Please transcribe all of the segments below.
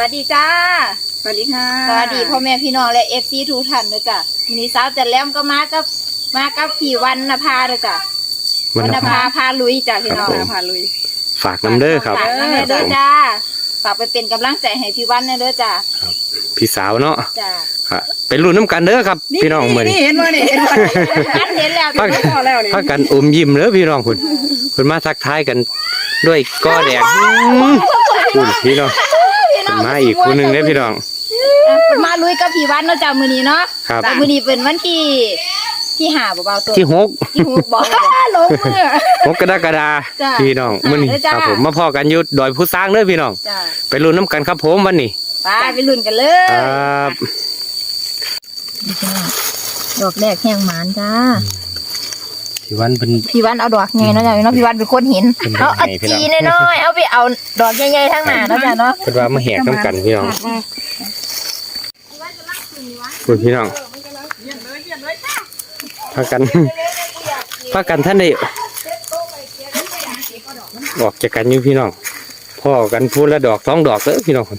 วัสดีจ้า สวัสดีค่ะ สวัสดีพ่อแม่พี่น้องและเอฟซีทุกท่านเลยจ้ะวันนี้สาวจันแหล้มก็มากับมากับพี่วันนภาเลยจ้ะวัวันนนนภาภาพาลุยจ้ะพี่น้องครับผม พาลุย ฝากน้ำเด้อครับ ฝากน้ำเด้อครับผมจ้า ฝากไปเป็นกำลังใจให้พี่วันนะเด้อจ้ะพี่สาวเนาะจ้ะครับเป็นรุ่นน้ำกันเด้อครับ พี่น้องเหมือนนี่เห็นว่านี่เห็นว่าอันเห็นแล้วพักพอแล้วนี่พักกันอมยิ้มเด้อพี่น้องคุณคุณมาทักทายกันด้วยก้อแดงคุณพี่น้อง พี่น้องมาอีกคนหนึ่งเด้อพี่น้องอะมาลุยกับพี่วันเนาะจ้ะมื้อนี้เนาะครับแต่มื้อนี้เป็นวันที่ที่หาเบาๆตัวที่หกที่หูบอกลงมือหกกรกฎาจ้ะพี่น้องค่ะมื้อนี้เด้อจ้ะครับผมมาพอกันอยุดดอยผู้สร้างเด้อพี่น้องจ้ะไปรุ่นน้ำกันครับผมวันนี้ไปไปลุ้นกันเลยครับดอกแรกแห้งหมานจ้า พี่วันเป็น พี่วันเอาดอกไงเนาะจ้ะเนาะพี่วันเป็นคนเห็นเป็นดเอาอกเอาไงพี่น้จีองน้อยๆเอาไปเอาดอกใหญ่ๆทั้งหน้าเนาะจ้ะเนาะเป็นว่ามาแหกน้ำกันพี่น้องคุณพี่น้องพากันพากันท่านได้ออกจากกันอยู่พี่น้องพ่อกันพูดละดอกสองดอกเด้อพี่น้องคน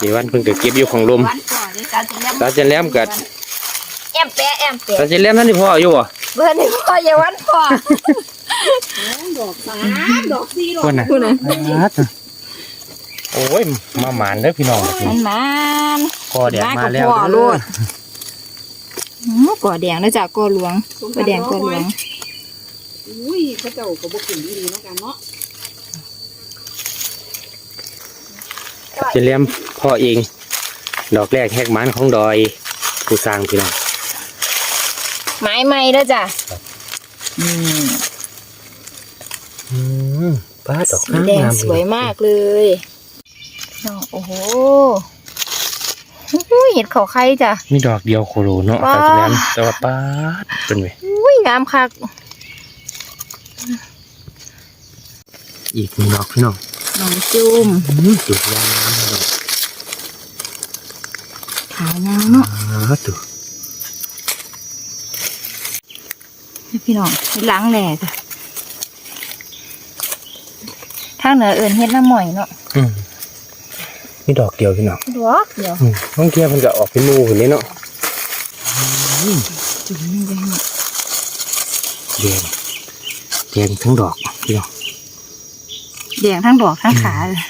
นี่วันเพิ่งจะเก็บอยู่ของลม วันก่อนเลยจ้ะจะย้ำตาจะแหลมกัด แอมแปะแอมแปะตาจะแหลมท่านที่พ่ออยู่บ่เบอร์หนึ่งพ่ออย่าวันพ่อดอกซีดอกคนน่ะโอ้ยมาหมานเด้อพี่น้องมันมันพ่อแดดมาแล้วพ่อเด้โลอดอืมก่อแดงนะจ้ะก่อหลวงก่อแดงก่อหลวงอุ้ยเขาเจ้าก็บ่ขึ้นดีๆเนาะกันเนาะจะเลี้ยมพ่อเอง ดอกแรกแหกหมันของดอยผู้สร้างพี่น้อง ไม้ไม้เด้อจ้ะอืมอืมป้าดอกสีแดงสวยมากเลยน้องโอ้โหอุ้ยเห็ดเขาไข่จ้ะ มีดอกเดียวโคโรเนาะว้าตาจะเลี้ยมแต่ว่าป้าดเป็นไงอุ้ยงามคักอีกหนึ่งดอกพี่น้องน้องจุ่มอืมจุดยางน้ำดอกขายาวเนาะป้าดตัว พี่น้องเฮ็ดล้างแหล่จ้ะทางเหนือเอินเฮ็ดน้ำหม่อยเนาะอืมมีดอกเดียวพี่น้องดอกเดียวอืมบางเทีมันก็ออกเป็นหมูอย่างนี้เนาะจุ่มนี่เลยเนาะแดงแดงทั้งดอกพี่น้องแดงทั้งดอกทั้งขาเลย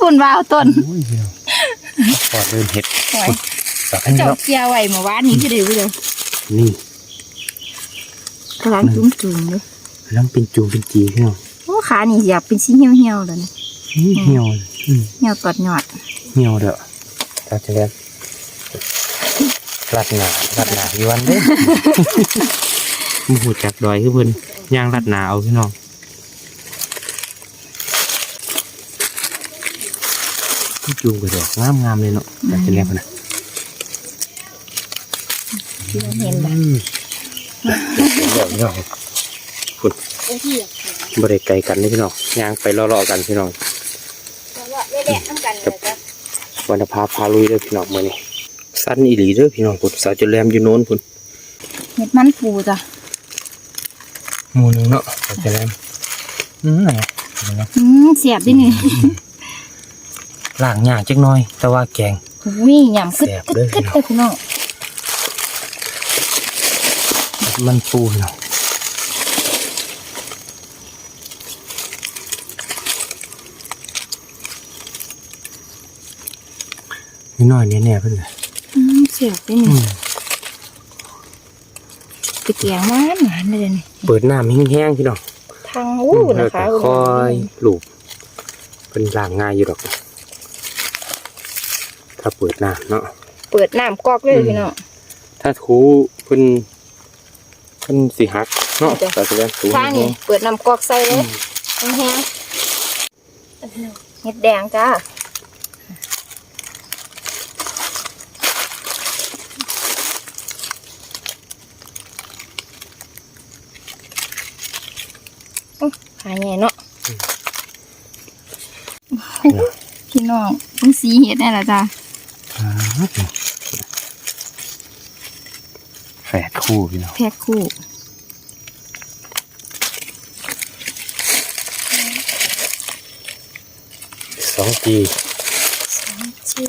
ปุ่นวาวต้นโอ้ยพี่น้องพอเดินเห็ดโอ้ยดอกอันนี้เจ้าเนาะเกียวไว้เมื่อวานนี้คือเดียวเดียว นี่กำลังจุ่มจุ่มๆเลยแล้วมันเป็นจูงเป็นจีพี่น้องโอ้ขานี่อยากเป็นชิ้นเหี่ยวๆเลยนะนี่เหี่ยวอืมเหี่ยวตอดหยอดเหี่ยวเด้อตาจะเลี้ยมรัดหนารัดหนาอีวันเด้อมูหูจักดอยคือเพิ่นย่างรัดหนาเอาพี่น้องจูงกระดอกงามงามๆเลยเนาะตาจะเลี้ยมนะที่ เห็นแบบอืมเดี๋ยวพี่น้องคุณบริไกลกันนี่พี่น้องย่างไปรอๆกันพี่น้องกันเลยจ้ะวันพาพาลุยเด้อพี่น้องมือนี้สั้นอีหลีเด้อพี่น้องพุ่นสาวจะแลมอยู่โน้นพุ่นเห็ดมันปูจ้ะหมูหนึงเนาะสาวจะแลมอืมนไหมอืมเสียบดินี่ล้างยากจักหน่อย แต่ว่าแกงอุ้ยหยำกึดแซ่บกึดเด้อกึดเลยพี่น้อง มันปูพี่น้องนิดหน่อยแน่ๆเพิ่นเลยอืมเสียบดิอืนี่มตะเกียงมันหวานเลยนี่เปิดน้ำแห้งๆพี่น้องทางอู้นะคะแล้วก็ค่อยลูบเป็นล้างง่ายอยู่ดอก ถ้าเปิดน้ำเนาะเปิดน้ำกอกเลยพี่น้องถ้าถูเพิ่น เพิ่นสิหักเนาะจ้ะ แต่สิแล้วถูทางนี่เปิดน้ำกอกใส่เลยแห้งๆเห็ดแดงจ้าอุ๊ยหายใหญ่เนาะพี่น้องเพิ่งสีเห็ดได้ละจ้า แฝดคู่พี่น้องแฝดคู่ สองจีสองจี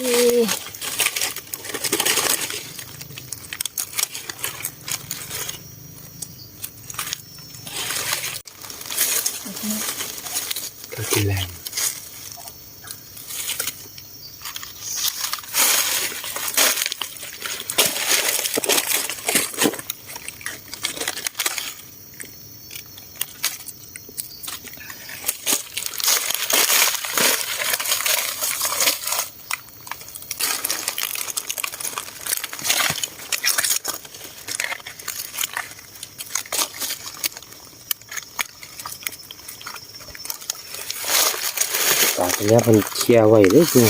ตาตัวเนี้ยมันเคลียร์ไว้เลยคือ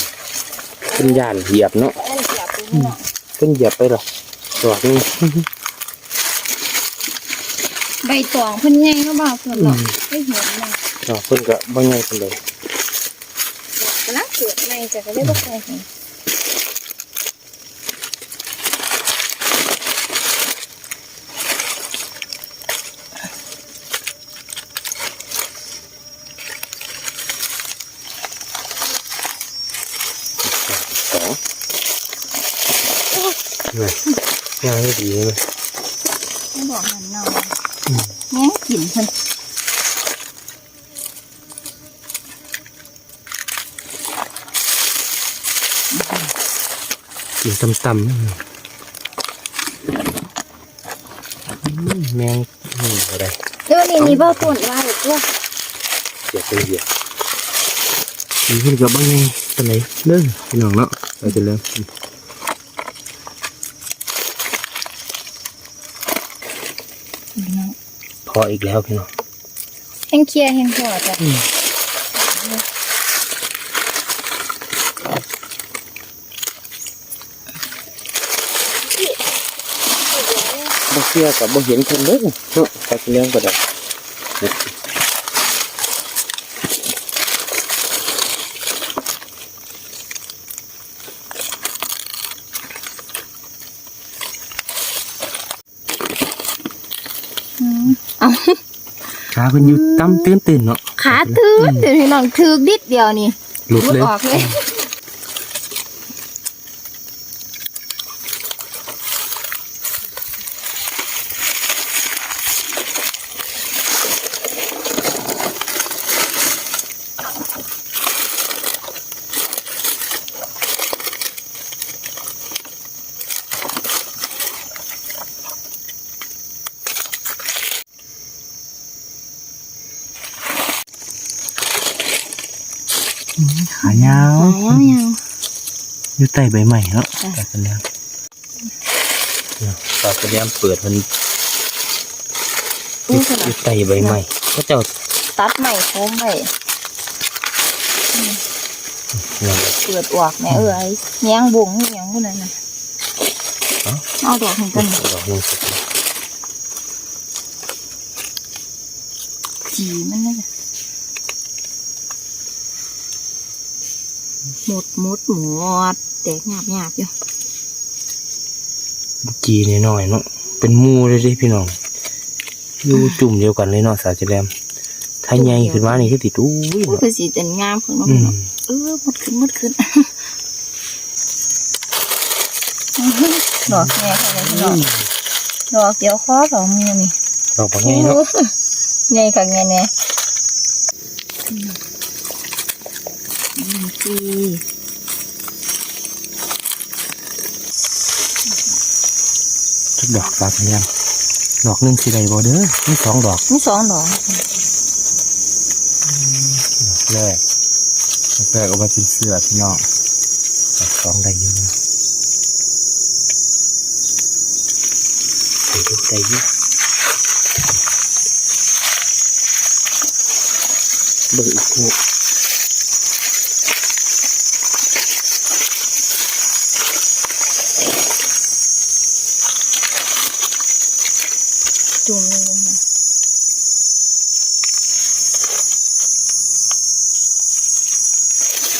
เป็นย่านเหยียบเนาะเล่นเสียบไปเนาะเป็นเหยียบไปหรอดอกนี้ใบตองเพิ่นใหญ่เนาะบ่าวเพิ่นเนาะไม่เห็นเนาะดอกเพิ่นก็บ่ใหญ่ปานใดกำลังเกิดใหม่จะก็เลยบ่เคยเห็น ย่างได้ดีเลยไม่บอกมันเนาะแง่กลิ่นเพิ่นกินต่ำๆนี่อืมแมงนี่อะไรเดี๋ยวนี้มีบ่ต้นว่าอีกตัวเหยียบไปเหยียบมีขึ้นกับบ้างไงปานไหนเด้อพี่น้องเนาะไปกันเลย เนาะ พออีกแล้วพี่น้องแห้งเคลียร์แห้งหัวจ้ะบ่เชื่อกับบ่เห็นคนเด้อเนาะไปกันแล้วก็ได้ อาขาเพิ่นอยู่ต่ำตื่นตื่นเนาะขาถือเดี๋ยวนี้น้องถือดิดเดียวนี่หลุดเลยออกเลย ขายาวขายาวอยู่ใต้ใบใหม่เนาะจ้ะไปกันแล้วเนี่ยปากกระเดียมเปิดมันๆอนี่ยู่ขนาอดยู่ใต้ใบใหม่ก็เจ้าตัดใหม่โค้งใหม่เนี่ยเปิดออกแม่เอ้ยแยงบงแยงพวกนั้นน่ะเอ้าเอาดอกของกันดอกหนึงสุดจีมันเลย หมดหมดหมดแตกหยาบหยาบอยู่จีน้อยๆเนาะเป็นหมูเลยเดิพี่น้องอยู่จุ่มเดียวกันเลยเนาะสาวเจแรมถ้าใหญ่ขึ้นมานี่คือติดอุ้ยพูดเนาะภาษีเป็นงามของน้องอืมเนาะเออหมดขึ้นหมดขึ้นอื้อหือดอกแง่ค่ะเลยพี่น้องดอกเดียวคอสองมือนี่ดอกบางใหญ่เนาะใหญ่ค่ะไงเนี่ย จีทุกดอกสาวเจแรมดอกหนึงสิได้บ่เด้อมีสองดอกมีสองดอกแรกแรกเอาไว้เป็นเสื้อพี่น้องดอกสองได้เยอะนะได้เยอะได้เยอะเบิ่งอีกคู่ จุ่มลงมา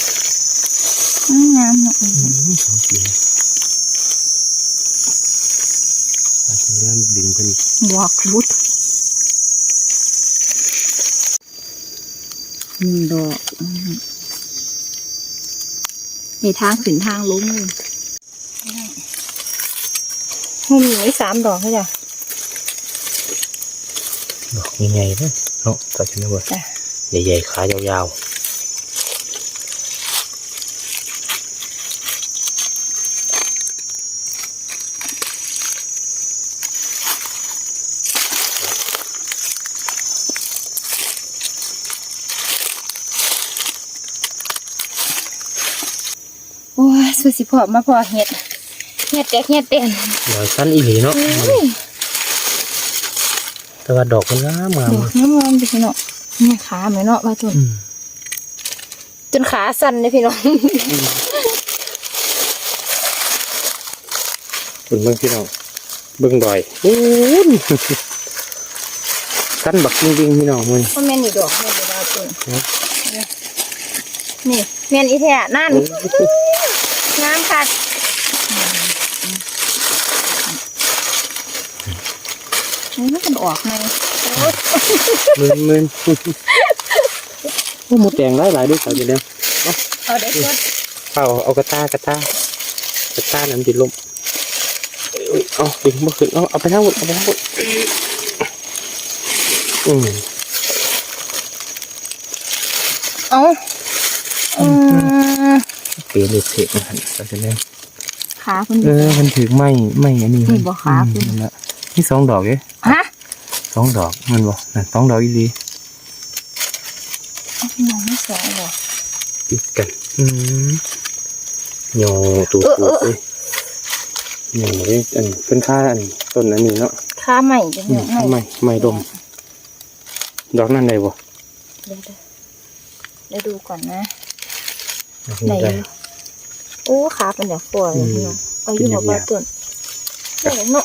อืม งามเนาะอืมสองสีอาจจะเริ่มดึงเป็นดอกบุดหนึ่ดอกมีทางขึ้นทางลงเลยหุ่มไว้สามดอกเขาจ้ะดอกใหญ่ๆเลยเนาะสาวจะไม่บอกจ้ะใหญ่ๆขายาวๆ สุดสิพอมาพอเห็ดเห็ดแกกเห็ดเต้นหน่อยสั้นอีหลีเนาะอุ้ยแต่ว่าดอกมันงามงามดอกน้ำมันพี่น้องเนี่ยขาเหมือนเนาะว่าจนอืมจนขาสั่นเลยพี่น้องเบิ่งเบิ่งพี่น้องเบิ่งดอยอู้นสั้นบักจริงๆพี่น้องมันว่าแม่นอีดอกแม่นอีดอกจนนี่แม่นอีแท้นั่น งามค่ะนี่มันออกไงโอ้ยมึนมึนโอ้หมูแดงหลายหลายด้วยสาวจะเลี้ยงเอาเด็กก่อนเอาเอากระตากระตากระตาน้ำดินลมเอ้ยเอาดึงมาขึ้นเอาเอาไปทั้งหมดเอาไปทั้งหมดอืมเอาอืม เปลี่ยนเลยเถอะนะฮะสาวจะเลี้ยงขาคุณเออมันถือไม่ไม่อันนี้นี่บ่ครับอืมนั่นละนี่สองดอกเอ้ฮะสองดอกมันบอกนั่นสองดอกอีหลีเอาพี่น้องไม่สองหรอติดกันอืมโยตูดเออตูดเออเลยโยเลยอันเป็นค่าอันต้นอันนี้เนาะขาใหม่จังอืเลมยไม่ไม่ดม ดอกนั่นได้บ่เดี๋ยวเดี๋ยวดูก่อนนะไหไหนนได้ โอ้ขาเป็นแบบปล่อยอืมพี่น้องเอาอยู่หัวเป็นบ้าอย่างต้นได้เนาะ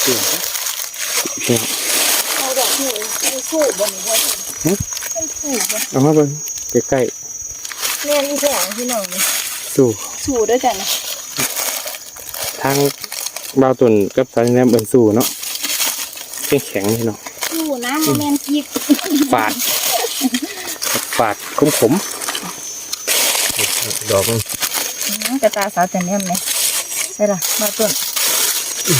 เสียงเสียงเอาดอกนี่เป็นสู้บนหัวเป็นสู้บนเอามาเบิ่งใกล้แม่นี่แข็งพี่น้องนี่ๆสู้สู้ด้วยจ้ะนะทางบ่าวต้นกับสายแนมเบิ่นสู้เนาะแข็งแข็งๆนี่เนาะสู้นะโมเมนต์จิบฝาดฝาดขมขมๆดอกมัน กระตาสาวจะแนมไหมใช่ละบ้าต้นอื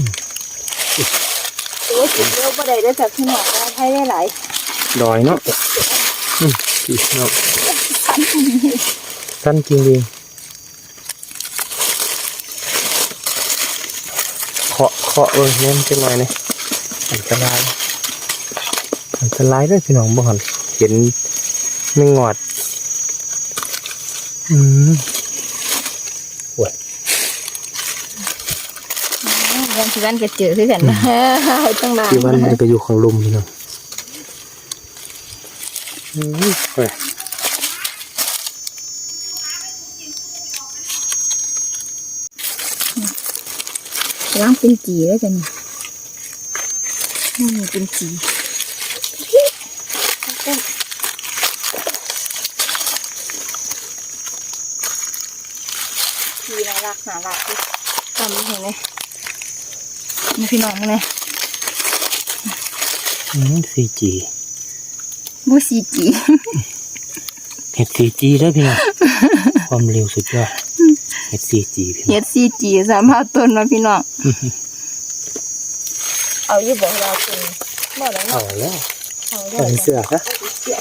มโอ้ยจิบเร็วบ่ได้ได้จากพี่น้องได้ใช้ได้หลายดอยเนาะอืมอีเนาะสั้นจริงดีเคาะเคาะเอ้ยแนมจังหน่อยนี่อันตรายอันตรายเด้วยพี่น้องบ่หัน เห็นไม่งอด อืมวันที่วันก็เจอคือกันนะตั้งหลายที่วันมันก็อยู่ของลุมพี่น้องอืมเฮ้ยล้างเป็นจีแล้วจ้ะนี่นี่เป็นจี จีน่ารักน่ารักดิตอนนี้เห็นไหมมีพี่น้องไหมอืมซีจีบูซีจีเห็ดซีจีได้อพี่น้องความเร็วสุดยอดเห็ดซีจีพี่น้องเฮ็ดซีจีสามารถต้นมาพี่น้องเอาอยู่บอกเราคุณบอกแล้วเอาเนาะแล้วเอาเอาเสื้อซะเสื้อ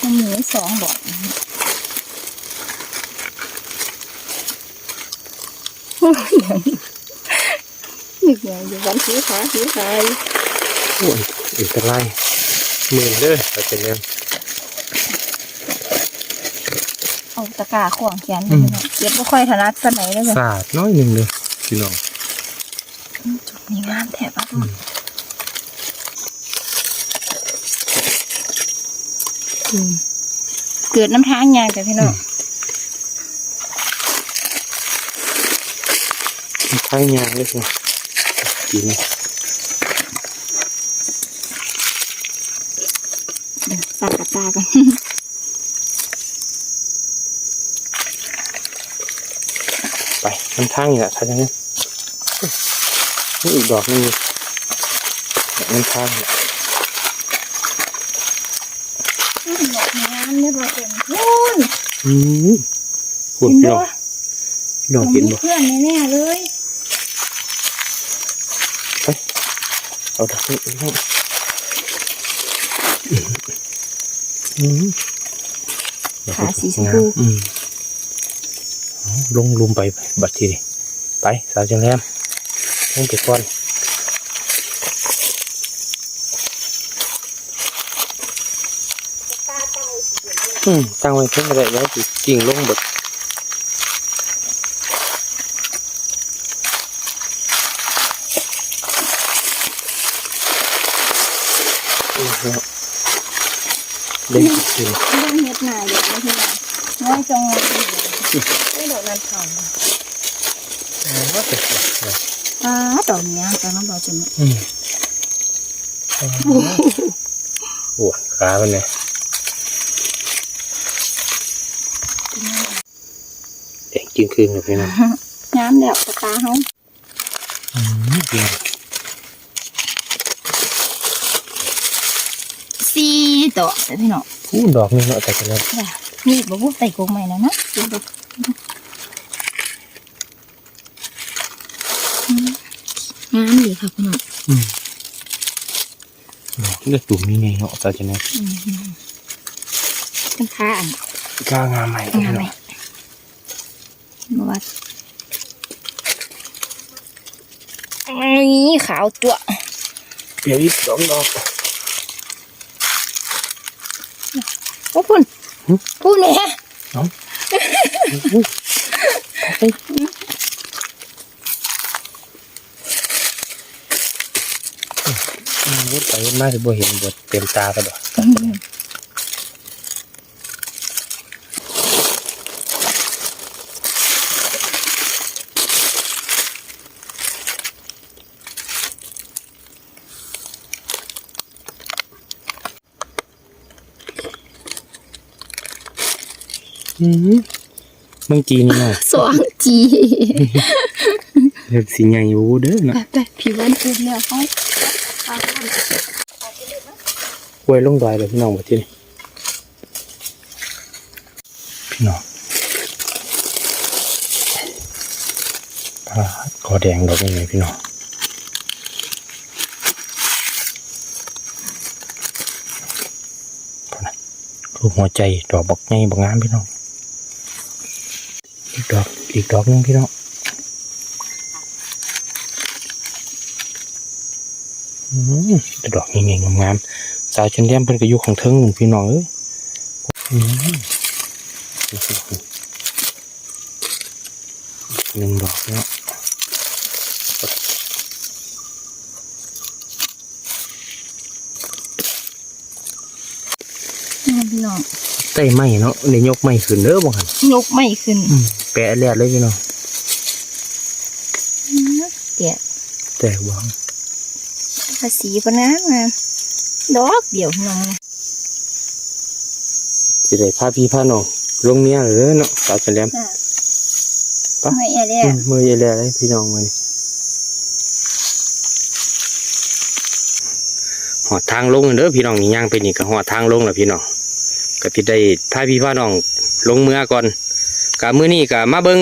มันมีสองบอก หนึ่งอย่างอยู่วันสีขาสีขาโอ้ยอีกกระไรหมื่นเด้อเราจะเลี้ยงเอาตะกร้าขวางแขนพี่น้องเก็บไม่ค่อยถนัดสนไหนเลยจ้ะสาดน้อยหนึ่งเลยพี่น้องจุดนี้งามแถบอะเกิดน้ำทางยางจ้ะพี่น้อง ใช้ยางเลยพี่น้องกินเดี๋ยวสากระตากันไปน้ำทางนี่แหละใช่ไหมนี่อีกดอกนึงอยู่มันทางดอกงามเนี่ยบ่เป็นนู่นอืมหุ่น้องพี่น้องผมเห็นมีบ่เพื่อนแน่ๆเลย เอาดักนี่พี่น้องอืมขาสีชมพูลงลุมไปบัดทีนี้ไป สาวจังแรมลงไปก่อนอืมตั้งไว้เพิ่งอะไรแล้วสิกิ่งลงเบิดอืมแล้ว เล่นกินเรื่องเฮ็ดหน้าเดี๋ยวไม่ใช่หรอน้อยจงไม่ดอกนั้นเขาว่าแต่สิเอออ่าดอกเนี้ยตอนนั้นบอกจะอืมโอ้ขามันเนี่ยเด็กกินคืนกับพี่น้องงามแล้วตาตาเขาอืมจริงสี่ ดอกแต่พี่น้องอู้ดอกนึงเนาะแต่กันแล้วมีอีกบ่พูดใส่กรงใหม่แล้วนะงามดีค่ะพี่น้องดอกเลือดตุ่มนี่ไงเนาะแต่จะเนี่ยเป็นค่าอันก้างามใหม่งามน้ไหมองมาวัดอันนี้ขาวตัวเดี๋ยวอีกสองดอก โอ้พุ่นหึพูดเนี่ยอืมวุดไปมาสิบ่เห็นบดเต็มตาก็ดอก อืมบางจีนี่เนาะสองจีเลือกสีใหญ่อยู่เด้อเนาะแบบแบบผิววันอุ่นแล้วเขาเอากล้วยลงดอยเลยพี่น้องบ่ที่นี่พี่น้องอ่าขอแดงดอกยังไงพี่น้องพอนะรูปหัวใจดอกบักไงบักงามพี่น้อง อีกดอก อีกดอกหนึงพี่น้องอืมแต่ดอกยังไงงามๆสาวชนแดมเพิ่นก็อยู่ของเทิงหนึ่งพี่น้องเอ้ยอืมหนึ่งดอกเนาะพี่น้องใต้ไม้เนาะในยกไม้ขึ้นเด้อบ่หันยกไม่ขึ้นอืม แปะแลดเลยพี่น้องเดี๋ยวแตกบ่หันภาษีปะนะมาดอกเดียวพี่น้องสิได้พาพี่พาน้องลงเมียเลยเด้อเนาะสาวชนแดมปะไม่อะไรอืมมือเยแลเลยพี่น้องมานี่หอดทางลงเด้อพี่น้องนี่ย่างไปนี่ก็หอดทางลงแล้วพี่น้องก็สิได้พาพี่พาน้องลงเมือก่อน กะมื้อนี้ก็มาเบิ่ง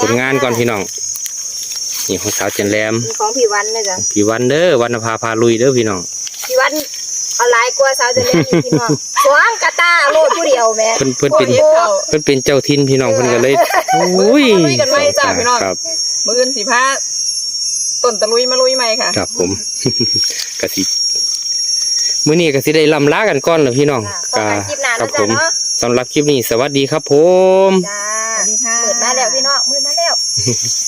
ผลงานก่อนพี่น้องนี่ของสาวจันแรมของพี่วันเลยจ้ะพี่วันเด้อวันนภาพาลุยเด้อพี่น้องพี่วันเอาหลายกว่าสาวจะเลี้ยงอีกพี่น้องสวงกระตาโลดผู้เดียวแม่เพิ่นเพิ่นเป็นเฮ็ดเขาเพิ่นเป็นเจ้าทินพี่น้องเพิ่นก็เลยอุ้ยลุยกันไว้จ้ะพี่น้องครับมืออื่นสีผ้าต้นตะลุยมาลุยใหม่ค่ะครับผมกสิมื้อนี้ก็สิได้ลำลากันก่อนแล้วพี่น้องก็ก็คลิปหน้าครันะบผจ๊ะมเนาะ สำหรับคลิปนี้สวัสดีครับผม จ้าสวัสดีค่ะ เปิดมาแล้วพี่น้องมือมาแล้วค